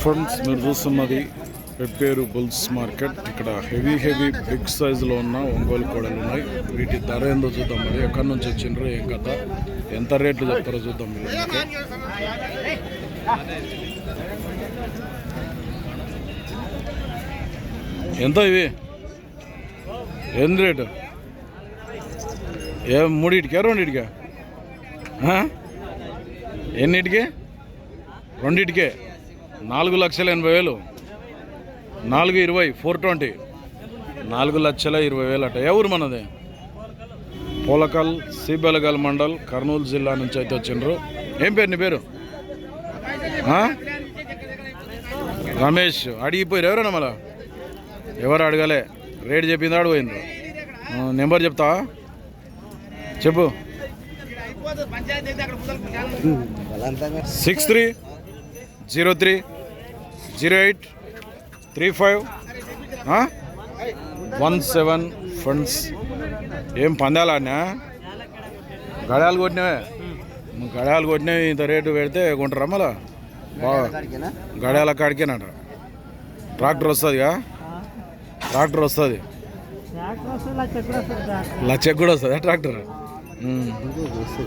Friends మీరు చూస్తున్నది pepper bulls market. ఇక్కడ హెవీ హెవీ బిగ్ సైజులో ఉన్న ఒంగోలు కోడలు ఉన్నాయి. వీటి ధర ఏందో చూద్దాం మరి. ఎక్కడి నుంచి వచ్చిండ్రు ఏం కథ ఎంత రేట్లు చెప్తారో చూద్దాం మీరు ఎంత ఇవి? ఎంత రేటు? ఏ మూడింటికా రెండింటికా? ఎన్నిటికే ఎన్నిటికి? రెండింటికే? నాలుగు లక్షల ఎనభై వేలు. నాలుగు ఇరవై ఫోర్ ట్వంటీ. నాలుగు లక్షల ఇరవై వేలు అట. ఎవరు మనది? పోలకల్ సిబెలగల్ మండల్ కర్నూలు జిల్లా నుంచి అయితే వచ్చిండ్రు. ఏం పేరు నీ పేరు? రమేష్. అడిగిపోయారు ఎవరన్నా మళ్ళా? ఎవరు అడగలే. రేట్ చెప్పింది అడిగిపోయిండ్రు ఆ, నెంబర్ చెప్తావా చెప్పు. Six three zero three. Zero eight three five one seven funds ఏం పందాలు ఆడినా గడాలు కొట్టినవే. గడాలు కొట్టినవి ఇంత రేటు పెడితే కొంటారా మళ్ళా? బాగా గడాల కాడికేనట ట్రాక్టర్ వస్తుందిగా? ట్రాక్టర్ వస్తుంది. లచ్చకి కూడా వస్తుందా ట్రాక్టర్.